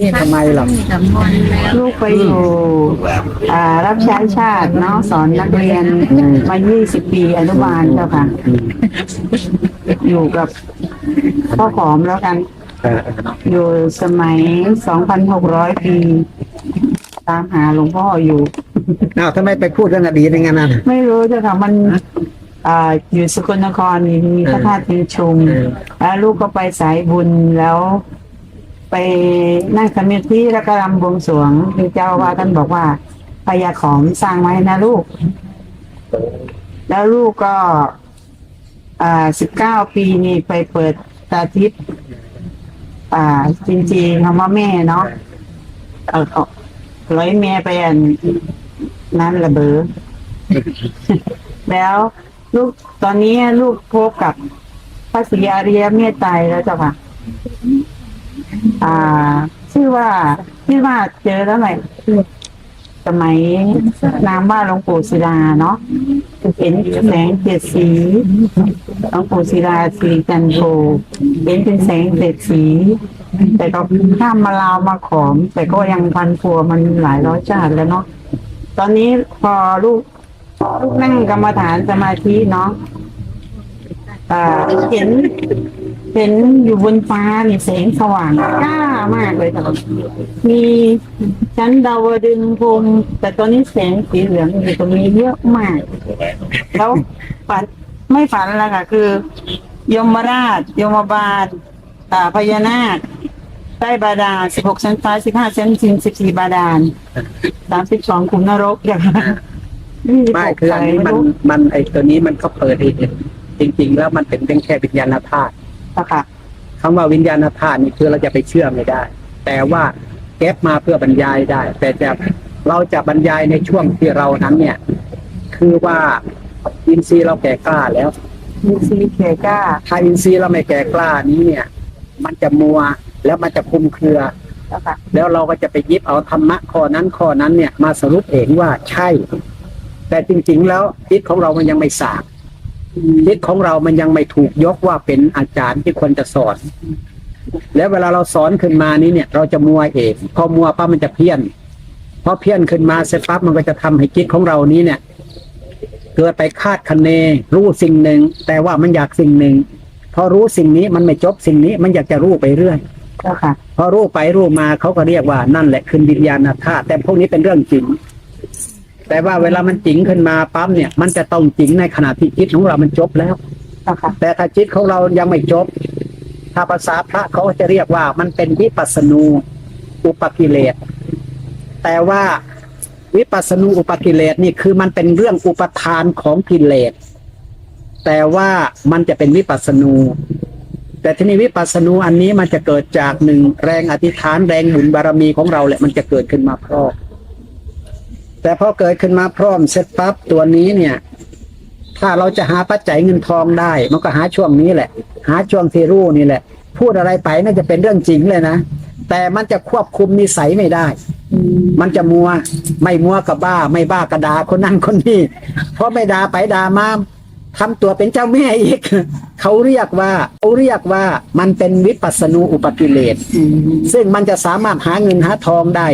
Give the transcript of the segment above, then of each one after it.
นี่ทำไมล่ะลูกไปอยู่อ่ารับใช้ชาติเนาะสอนนักเรียนมา 20 ปีอนุบาลเจ้าค่ะ อยู่กับพ่อผอมแล้วกันเอออยู่สมัย 2,600 ปี ตามหาหลวงพ่ออยู่อ้าวทำไมไปพูดเรื่องอดีตอย่างนั้นน่ะไม่รู้เจ้าค่ะมันอ่าอยู่สกลนครนี่มีพระธาตุทิงชุมเออแล้วลูกก็ไปสายบุญแล้ว ไปนั่งสมาธิแล้วก็รำบวงสรวงคือเจ้าว่าท่านบอกว่าพยาของสร้างไว้นะลูก แล้วลูกก็อ่าสิบเก้าปีนี่ไปเปิดตาทิพย์อ่าจริงๆคำว่าแม่เนาะเออเอาร้อยแม่ไปอันนั้นระเบอแล้วลูกตอนนี้ลูกพบกับพระศรีอริยเมตไตรแล้วจ้าค่ะ อ่า ชื่อว่าชื่อว่าเจอแล้วไหมสมัยนามว่าหลวงปู่ศิลาเนาะเห็นแสงเจ็ดสีหลวงปู่ศิลาสิริจันโทเห็นเป็นแสงเจ็ดสี แต่ก็ข้ามมาลาวมาขอม แต่ก็ยังพันพัวมันหลายร้อยชาติแล้วเนาะตอนนี้พอลูกลูกนั่งกรรมฐานสมาธิเนาะอ่าเห็น เห็นอยู่บนฟ้านี่แสงสว่างกล้ามากเลยค่ะมีชั้นดาวดึงพรมแต่ตอนนี้แสงสีเหลืองอยู่ตรงนี้เยอะมาก แล้วฝันไม่ฝันแล้วค่ะ คือ ยมราช ยมบาลอ่าพญานาคใต้บาดาลสิบหกชั้นฟ้าสิบห้าชั้นจินสิบสี่บาดาลสามสิบสองขุมนรกอย่างนั้ไม่คืออันนี้มันมันไอตัวนี้มันก็เปิดให้เห็นจริง ๆ แล้วมันเป็นเพียงแค่วิญญาณธาตุ อะค่ะคำว่าวิญญาณธาตุนี่คือเราจะไปเชื่อไม่ได้ แต่ว่าเก็บมาเพื่อบรรยายได้ แต่จะเราจะบรรยายในช่วงที่เรานั้นเนี่ย คือว่าอินทรีย์เราแก่กล้าแล้วมีซีเคก้าถ้าอินทรีย์เราไม่แก่กล้านี้เนี่ย มันจะมัวแล้วมันจะคลุมเครืออะค่ะแล้วเราก็จะไปยิบเอาธรรมะข้อนั้นข้อนั้นเนี่ยมาสรุปเองว่าใช่ แต่จริงๆแล้วจิตของเรามันยังไม่สาก จิตของเรามันยังไม่ถูกยกว่าเป็นอาจารย์ที่ควรจะสอน แล้วเวลาเราสอนขึ้นมานี้เนี่ย เราจะมัวเองพอมัวปั๊บมันจะเพี้ยนพอเพี้ยนขึ้นมาเสร็จปั๊บมันก็จะทำให้จิตของเรานี้เนี่ย เกิดไปคาดคะเน รู้สิ่งหนึ่ง แต่ว่ามันอยากสิ่งหนึ่ง พอรู้สิ่งนี้มันไม่จบสิ่งนี้มันอยากจะรู้ไปเรื่อยเจ้าค่ะพอรู้ไปรู้มาเขาก็เรียกว่านั่นแหละคือวิญญาณธาตุแต่พวกนี้เป็นเรื่องจริง แต่ว่าเวลามันจริงขึ้นมาปั๊มเนี่ย มันจะต้องจริงในขณะที่จิตของเรามันจบแล้วเจ้าค่ะแต่ถ้าจิตของเรายังไม่จบ ถ้าภาษาพระเขาจะเรียกว่ามันเป็นวิปัสสนูอุปกิเลส แต่ว่าวิปัสสนูอุปกิเลสนี่คือมันเป็นเรื่องอุปทานของกิเลส แต่ว่ามันจะเป็นวิปัสสนู แต่ทีนี้วิปัสสนูอันนี้มันจะเกิดจากหนึ่งแรงอธิษฐานแรงบุญบารมีของเราแหละมันจะเกิดขึ้นมาพร้อม แต่พอเกิดขึ้นมาพร้อมเสร็จปั๊บตัวนี้เนี่ย ถ้าเราจะหาปัจจัยเงินทองได้ มันก็หาช่วงนี้แหละ หาช่วงที่รู้นี่แหละ พูดอะไรไปน่าจะเป็นเรื่องจริงเลยนะแต่มันจะควบคุมนิสัยไม่ได้ มันจะมัว ไม่มัวกับบ้า ไม่บ้ากระดาคนนั้นคนนี้ เพราะไม่ด่าไปด่ามาทำตัวเป็นเจ้าแม่อีก เขาเรียกว่าเขาเรียกว่ามันเป็นวิปัสสนูอุปกิเลส ซึ่งมันจะสามารถหาเงินหาทองได้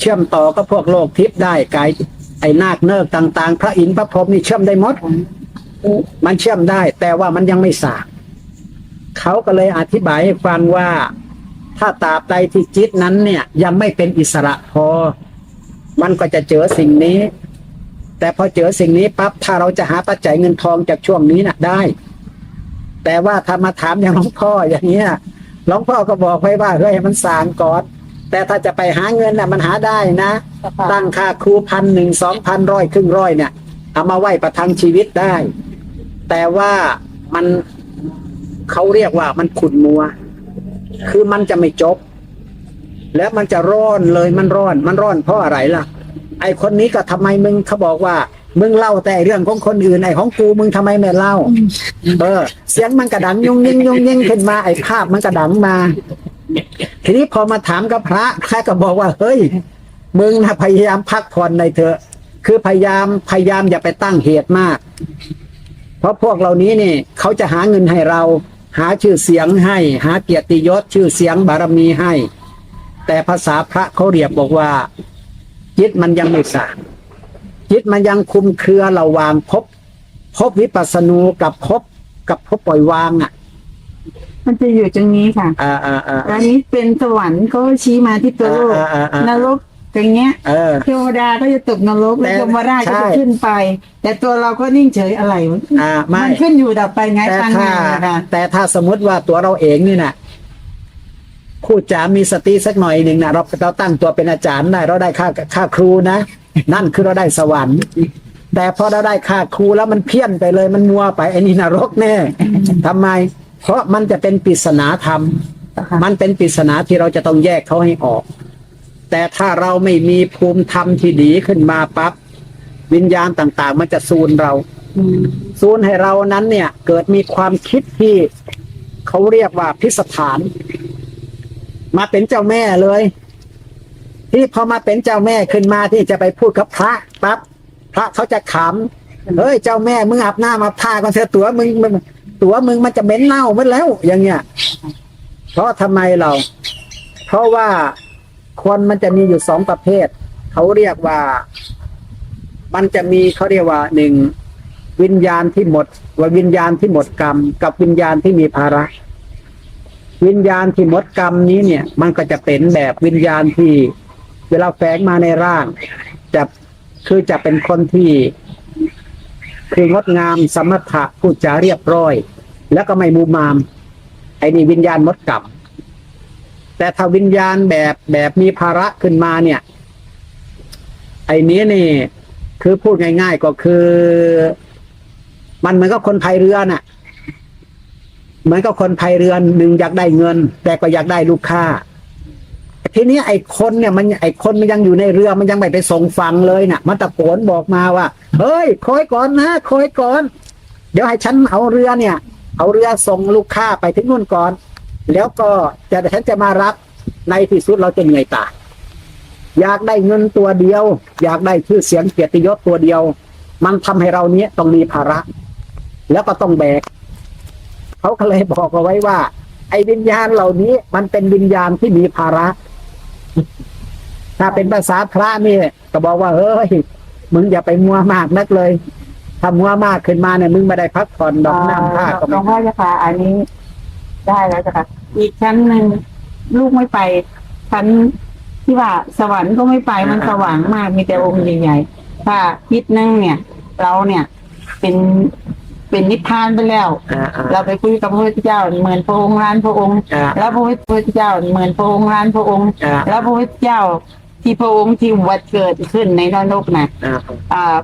เชื่อมต่อกับพวกโลกทิพย์ได้กายไอ้นาคเนิกต่าง ๆ พระอินทร์พระพรหมนี่เชื่อมได้หมดมันเชื่อมได้ แต่ว่ามันยังไม่สากเขาก็เลยอธิบายให้ฟังว่า ถ้าตาบใดที่จิตนั้นเนี่ย ยังไม่เป็นอิสระพอ มันก็จะเจอสิ่งนี้ แต่พอเจอสิ่งนี้ปั๊บถ้าเราจะหาปัจจัยเงินทองจากช่วงนี้น่ะได้ แต่ว่าถ้ามาถามอย่างหลวงพ่ออย่างเงี้ยหลวงพ่อก็บอกไว้ว่าเฮ้ยมันสางก่อน แต่ถ้าจะไปหาเงินน่ะมันหาได้นะเจ้าค่ะตั้งค่าครูพันหนึ่งสองพันร้อยครึ่งร้อยเนี่ยเอามาไหว้ประทังชีวิตได้ แต่ว่ามันเขาเรียกว่ามันขุนมัว คือมันจะไม่จบ แล้วมันจะร้อนเลยมันร้อน มันร้อนเพราะอะไรล่ะ ไอคนนี้ก็ทำไมมึงเขาบอกว่ามึงเล่าแต่เรื่องของคนอื่นไอของกูมึงทำไมไม่เล่า เออ เสียงมันกระดังยุ่งยิ่งยุ่งยิ่งขึ้นมาไอภาพมันกระดังมา ทีนี้พอมาถามกับพระพระก็บอกว่าเฮ้ยมึงนะพยายามพักผ่อนในเถอะ คือพยายามพยายามอย่าไปตั้งเหตุมาก เพราะพวกเหล่านี้นี่เขาจะหาเงินให้เรา หาชื่อเสียงให้ หาเกียรติยศชื่อเสียงบารมีให้ แต่ภาษาพระเขาเรียกบอกว่า จิตมันยังไม่สางจิตมันยังคุมเครือระหว่างพภพบวิปัสสนูกับภพกับภพปล่อยวางอะ มันจะอยู่ตรงนี้ค่ะอ่าอ่าอ่า อันนี้เป็นสวรรค์ก็ชี้มาที่ตัวโลกอ่าอ่าอ่านรกอย่างเงี้ย เออ เทวดาก็จะตกนรกแต่แล้วยมราชก็ใช่จะขึ้นไป แต่ตัวเราก็นิ่งเฉยอะไรวะอ่าไม่ มันขึ้นอยู่ดับไปไงแต่ปัญถ้าหานะคะแต่ถ้าสมมติว่าตัวเราเองนี่นะพูดจามีสติสักหน่อยหนึ่งนะเราเราตั้งตัวเป็นอาจารย์ได้เราได้ค่าค่าครูนะ นั่นคือเราได้สวรรค์ แต่พอเราได้ค่าครูแล้วมันเพี้ยนไปเลยมันมัวไปไอ้นี่นรกแน่ทำไม เพราะมันจะเป็นปริศนาธรรม มันเป็นปริศนาที่เราจะต้องแยกเขาให้ออก แต่ถ้าเราไม่มีภูมิธรรมที่ดีขึ้นมาปั๊บวิญญาณต่าง ๆ มันจะซูนเราอืมซูนให้เรานั้นเนี่ย เกิดมีความคิดที่เขาเรียกว่าพิสถาน มาเป็นเจ้าแม่เลย ที่พอมาเป็นเจ้าแม่ขึ้นมาที่จะไปพูดกับพระปั๊บพระเขาจะขำเฮ้ยเจ้าแม่มึงอาบน้ำมาผ้าก่อนเถอะตัวมึงมึง ตัวมึงมันจะเหม็นเน่าหมดแล้ว อย่างเงี้ย เพราะทำไมเรา เพราะว่าคนมันจะมีอยู่สองประเภท เขาเรียกว่า มันจะมีเขาเรียกว่าหนึ่งวิญญาณที่หมดว่าวิญญาณที่หมดกรรม กับวิญญาณที่มีภาระวิญญาณที่หมดกรรมนี้เนี่ย มันก็จะเป็นแบบวิญญาณที่ เวลาแฝงมาในร่าง จะคือจะเป็นคนที่ คืองดงามสมถะพูดจาเรียบร้อย แล้วก็ไม่มูมาม ไอ้นี่วิญญาณมดกรรมแต่ถ้าวิญญาณแบบแบบมีภาระขึ้นมาเนี่ย ไอ้นี้นี่ คือพูดง่าย ๆก็คือ มันเหมือนกับคนพายเรือน่ะ เหมือนกับคนพายเรือหนึ่งอยากได้เงิน แต่ก็อยากได้ลูกค้า ทีนี้ไอ้คนเนี่ยมันไอ้คนมันยังอยู่ในเรือมันยังไม่ไปส่งฟังเลยน่ะ มันตะโกนบอกมาว่า เฮ้ยคอยก่อนนะคอยก่อน เดี๋ยวให้ฉันเอาเรือเนี่ย เอาเรือส่งลูกค้าไปถึงนู่นก่อน แล้วก็จะฉันจะมารับในที่สุดเราจะเหนื่อยตายอยากได้เงินตัวเดียว อยากได้ชื่อเสียงเกียรติยศตัวเดียว มันทำให้เราเนี้ยต้องมีภาระ แล้วก็ต้องแบกเขาก็เลยบอกเอาไว้ว่า ไอ้วิญญาณเหล่านี้มันเป็นวิญญาณที่มีภาระ ถ้าเป็นภาษาพระนี่ก็บอกว่าเฮ้ยมึงอย่าไปมัวมากนักเลยถ้ามัวมากขึ้นมาเนี่ยมึงไม่ได้พักผ่อนดอกน้ำท่าก็หลไม่วงพ่อจะพาอันนี้ ได้แล้วจ้ะค่ะอีกชั้นหนึ่งลูกไม่ไปชั้นที่ว่าสวรรค์ก็ไม่ไปมันสว่างมากมีแต่องค์ใหญ่ๆถ้าคิดนึงเนี่ย เราเนี่ย เป็น เป็นนิพพานไปแล้ว อ่าอ่า เราไปคุยกับพระพุทธเจ้าเหมือนพระองค์ล้านพระองค์ อ่าแล้วพระพุทธเจ้าเหมือนพระองค์ล้านพระองค์ อ่า แล้วพระพุทธเจ้าที่พระองค์ที่วัดเกิดขึ้นในนรกน่ะ อ่าอ่า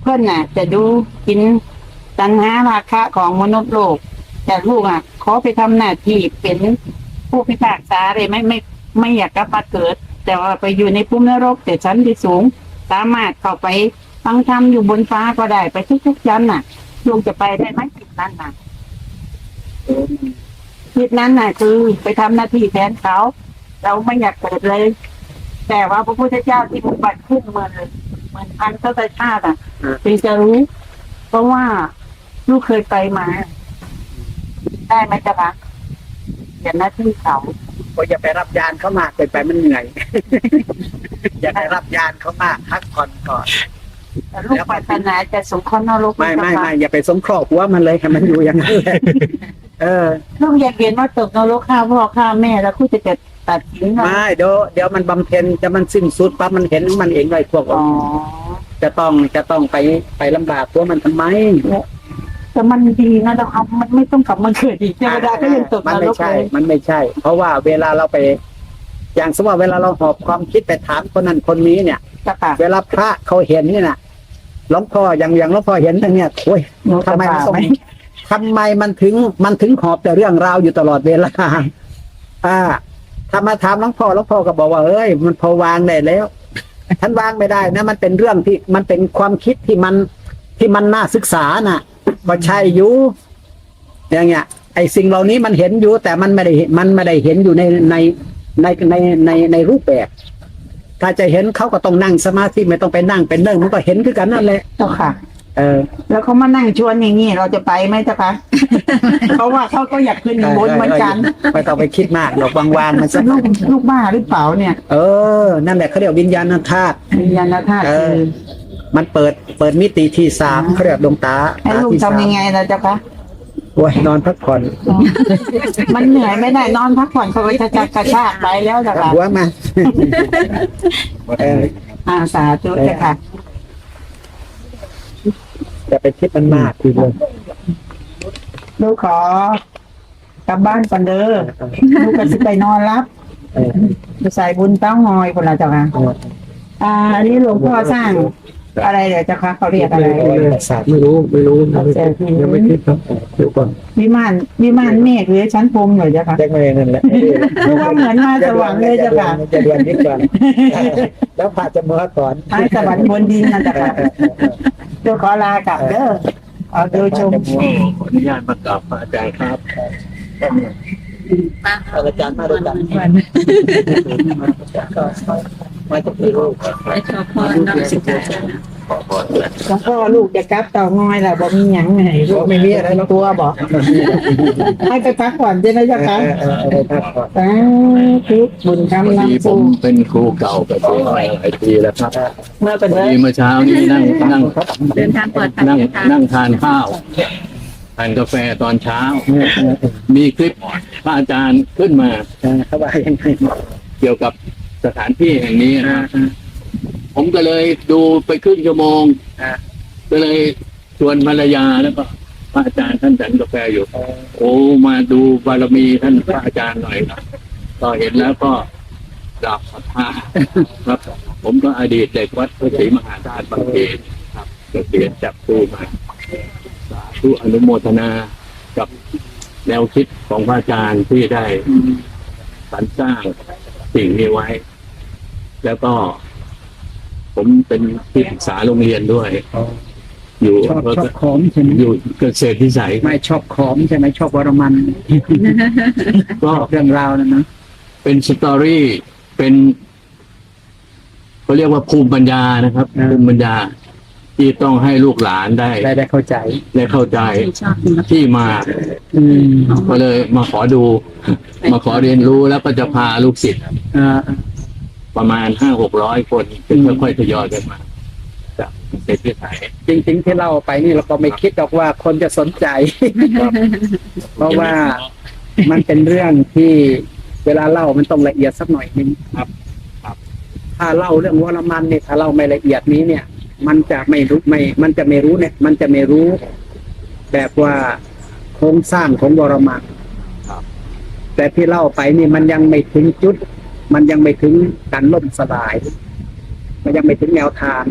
เพื่อนน่ะ จะดูกินตัณหาราคะของมนุษย์โลกแต่ลูกอะขอไปทำหน้าที่เป็นผู้พิพากษาเลยไม่ไม่ไม่อยากกลับมาเกิด แต่ว่าไปอยู่ในภูมินรกแต่ชั้นที่สูง สามารถเข้าไปฟังธรรมอยู่บนฟ้าก็ได้ไปทุกๆชั้นน่ะ ลูกจะไปได้ไหมจิตนั้นน่ะจิตนั้นน่ะคือไปทำหน้าที่แทนเขา เราไม่อยากเกิดเลย แต่ว่าพระพุทธเจ้าที่มุบัติขึ้นเหมือนเหมือนพันพระชาติอะจึงจะรู้ เพราะว่าลูกเคยไปมา ได้ไหมจ๊ะคะอย่าหน้าที่เขาก็อย่าไปรับยานเขามากเกินไปมันเหนื่อย อย่าไปรับยานเขามากพักผ่อนก่อน ลูกปรารถนาจะสงเคราะห์นรกไม่ไม่จ๊ะคะไม่อย่าไปสงเคราะห์หัวมันเลยให้มันอยู่อย่างนั้นเลยเออลูกอยากเห็นว่าตกนรกฆ่าพ่อฆ่าแม่แล้วคุณจะจะตัดสินว่าไม่เดี๋ยวเดี๋ยวมันบำเพ็ญจะมันสิ้นสุดปั๊บมันเห็นของมันเองเลยพวกอ๋อจะต้องจะต้องไปไปลำบากตัวมันทำไมแต่มันดีนะแต่เขามันไม่ต้องกลับมาเกิดอีกเทวดาก็ยังตกมันนรไม่กใช่เลยมันไม่ใช่ เพราะว่าเวลาเราไป อย่างสมมติว่าเวลาเราหอบความคิดไปถามคนนั้นคนนี้เนี่ยจ้ะค่ะเวลาพระเขาเห็นนี่นะ หลวงพ่ออย่างอย่างหลวงพ่อเห็นทางเนี้ยโอ้ยหนูทำไมมันจะต้องไหมทำไมมันถึงมันถึงหอบแต่เรื่องราวอยู่ตลอดเวลา อ่าถ้ามาถามหลวงพ่อหลวงพ่อก็บอกว่าเอ้ย มันพอวางได้แล้วฉันวางไม่ได้นะ มันเป็นเรื่องที่มันเป็นความคิดที่มันที่มันน่าศึกษาน่ะก็ใช่อยู่อย่างเงี้ย ไอ้สิ่งเหล่านี้มันเห็นอยู่แต่มันไม่ได้เห็นมันไม่ได้เห็นอยู่ในในในในในในรูปแบบ ถ้าจะเห็นเขาก็ต้องนั่งสมาธิไม่ต้องไปนั่งเป็นเรื่องมันก็เห็นคือกันนั่นแหละเจ้าค่ะ เออ แล้วเขามานั่งชวนอย่างนี้เราจะไปไหมเจ้าคะ เพราะว่าเขาก็อยากขึ้นบนเหมือนกันไม่ต้องไปคิดมากดอกวางวานมันสักลูกลูกบ้าหรือเปล่าเนี่ย เออ นั่นแหละเขาเรียกวิญญาณธาตุวิญญาณธาตุเอคืออมันเปิดเปิดมิติที่สามเขาเรียกดวงตาให้ตาลูกที่สามทำยังไงนะเจ้าคะ โอ้ยนอนพักผ่อนมันเหนื่อยไม่ได้นอนพักผ่อนเขาก็จะจะกระชากไปแล้วเจ้าค่ะหัวมาเอออาสาธุเจ้าค่ะจะไปคิดมันมากทีเดียวลูกขอกลับบ้านก่อนเด้อลูกก็สิไปนอนรับเออไปใส่บุญเต้างอยคนละเจ้าค่ะเอออ่าอันนี้หลวงพ่อสร้าง อะไรเดี๋ยวเจ้าค่ะเขาเรียกอะไรศาสตร์ไม่รู้ไม่รู้เอาใจพี่ยังไม่คิดครับเดี๋ยวก่อนวิมานวิมานเมฆหรือชั้นพรหมเหรอเจ้าค่ะแจ็คมาเองนั่นแหละลูกว่าเหมือนมาสวรรค์เลยเจ้าค่ะจะเรียนนิดก่อนแล้วพาจะมาก่อนมาสวรรค์บนดินนะเจ้าค่ะเดี๋ยวขอลากลับเด้อเอาดูชมขออนุญาตมากราบพระอาจารย์ครับอาจารย์มาด้วยกัน มาจากที่รู้ขอพรเลยหลวงพ่อลูกจะกลับเต่างอยแหละบอกมีหยังไงลูกไม่มีอะไรตัวบอกให้ไปพักผ่อนใช่ไหมเจ้าคะเออเออไปพักผ่อนสาธุบุญพคำดีนำผสู่มเป็นครูเก่าไปเป็นหลายปีแล้วครับเมื่อเป็นพอเลยดีเมื่อเช้านี้นั่งนั่งเดินทางปลอดภัยนั่งนะคะนั่งทานข้าวทานกาแฟตอนเช้ามีคลิปพระอาจารย์ขึ้นมา เออเขาว่ายังไงเกี่ยวกับ สถานที่แห่งนี้นะผมก็เลยดูไปครึ่งชั่วโมงอ่า ก็เลยชวนภรรยาแล้วก็พระอาจารย์ท่านฉันกาแฟอยู่ โอ้มาดูบารมีท่านพระอาจารย์หน่อยครับก็เห็นแล้วก็กราบศรัทธาครับ ผมก็อดีตเด็กวัดพระศรีมหาธาตุบางเขนครับเกษียณจากครูมาสาธุอนุโมทนากับแนวคิดของพระอาจารย์ที่ได้สรรสร้างสิ่งนี้ไว้ แล้วก็ ผมเป็นที่ปรึกษาโรงเรียนด้วย อยู่ชอบชอบขอมใช่ไหมอยู่เกษตรที่ใสยไม่ชอบขอมใช่ไหมชอบวรมันก็ชอบเรื่องราวนะนะเป็นสตอรี่เป็นเขาเรียกว่าภูมิปัญญานะครับ ภูมิปัญญาที่ต้องให้ลูกหลานได้ได้ได้เข้าใจได้เข้าใจชอบนะที่มาอืมก็เลยมาขอดู มาขอเรียนรู้แล้วก็จะพาลูกศิษย์อ่า ประมาณห้าหกร้อยคนจะค่อยๆทยอยกันมาจากเกษตรที่ใสยจริง ๆ ที่เล่าไปนี่เราก็ไม่คิดหรอกว่าคนจะสนใจ เพราะว่ามันเป็นเรื่องที่เวลาเล่ามันต้องละเอียดสักหน่อยนึงครับ ครับถ้าเล่าเรื่องวรมันเนี่ยถ้าเล่าไม่ละเอียดนี้เนี่ย มันจะไม่รู้ไม่ มันจะไม่รู้เนี่ย มันจะไม่รู้ แบบว่าโครงสร้างของวรมันครับแต่ที่เล่าไปนี่มันยังไม่ถึงจุด มันยังไม่ถึงการล่มสลาย มันยังไม่ถึงแนวทาง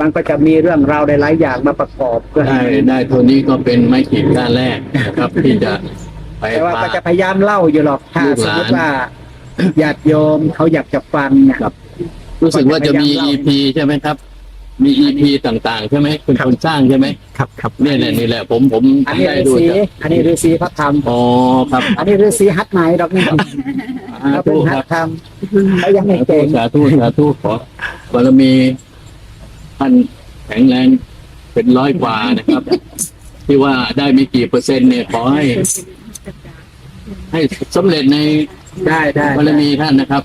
มันก็จะมีเรื่องราวหลายๆอย่างมาประกอบเพื่อได้ให้ได้ตัวนี้ก็เป็นไม้ขีดด้านแรกนะครับ ที่จะไปแต่ว่าพา ก็จะพยายามเล่าอยู่หรอกถ้าลูกสหมลาน มติว่าญาติโยมเขาอยากจะฟังเนี่ยครับรู้สึกว่าจะมี EP ใช่ไหมครับ มี EP ต่างๆ ใช่ไหมเป็นคนสร้างใช่ไหมครับครับเนี่ยแหละนี่แหละผมผมอันนี้ได้ฤาดูษีจากอันนี้ฤาษีพระธรรม อ๋อครับอันนี้ฤาษีฮัดไหนดอกนี่สาเขาเป็ธุนคฮัรัดบธรรมเขายังไม่สาธุเก่งสาธุสาธุขอบารมีท่านแข็งแรงเป็นร้อยกว่านะครับ ที่ว่าได้มีกี่เปอร์เซ็นต์เนี่ยขอให้ ให้สำเร็จในได้ได้บารมีท่านนะครับ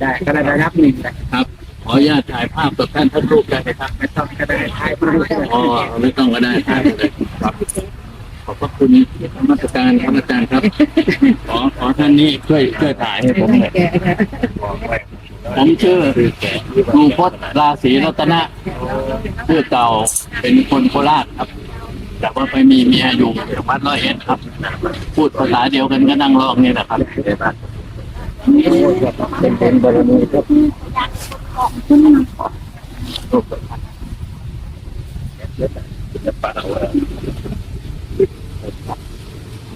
ได้ก็ได้ระดับหนึ่งแหละครับ ขออนุญาตถ่ายภาพกับท่านท่านรูปได้ไหมครับไม่ต้องก็ได้ทายมาอ๋อไม่ต้องก็ได้ถ่ายเลยครับขอบพระคุณธรรมสการครับอาจารย์ครับ ขอขอท่านนี้ช่วยช่วยถ่ายให้ผมหน่อยผมชื่อครูพจน์ราศีรัตนะชื่อเก่าเป็นคนโคราชครับแต่ว่าไปมีเมียอยู่จังหวัดร้อยเอ็ดครับ พูดภาษาเดียวกันก็นั่งรองนี่แหละครับเป็นเป็นบารมีครับ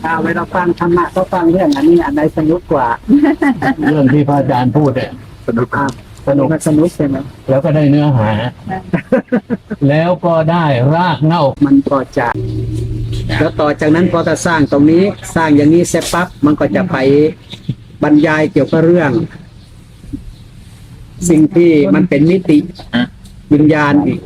ถ้าเวลาฟังธรรมะก็ฟังเรื่องอันนี้อันไหนสนุกกว่าเรื่องที่พระอาจารย์พูดเนี่ยสนุกครับสนุกมันสนุกใช่ไหมแล้วก็ได้เนื้อหา แล้วก็ได้รากเหง้ามันก็จะแล้วต่อจากนั้นพอจะสร้างตรงนี้สร้างอย่างนี้เสร็จปั๊บมันก็จะไปบรรยายเกี่ยวกับเรื่อง สิ่งที่มันเป็นมิติวิญญาณอีก